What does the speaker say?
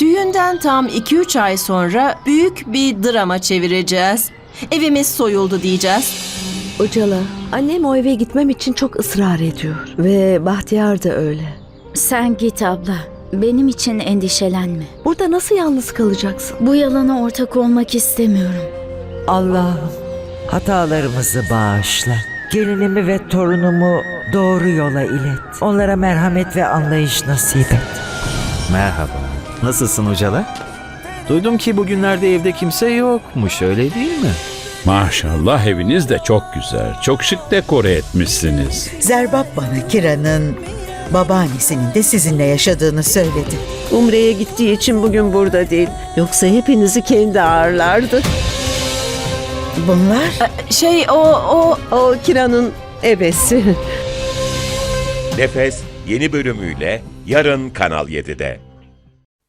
Düğünden tam 2-3 ay sonra büyük bir drama çevireceğiz. Evimiz soyuldu diyeceğiz. Ucala, annem o eve gitmem için çok ısrar ediyor. Ve Bahtiyar da öyle. Sen git abla. Benim için endişelenme. Burada nasıl yalnız kalacaksın? Bu yalana ortak olmak istemiyorum. Allah'ım hatalarımızı bağışla. Gelinimi ve torunumu doğru yola ilet. Onlara merhamet ve anlayış nasip et. Merhaba. Nasılsın Ucala? Duydum ki bugünlerde evde kimse yokmuş öyle değil mi? Maşallah eviniz de çok güzel. Çok şık dekore etmişsiniz. Zerbap bana Kira'nın babaannesinin de sizinle yaşadığını söyledi. Umre'ye gittiği için bugün burada değil. Yoksa hepinizi kendi ağırlardı. Bunlar Şey o o O Kira'nın ebesi. Nefes yeni bölümüyle yarın Kanal 7'de.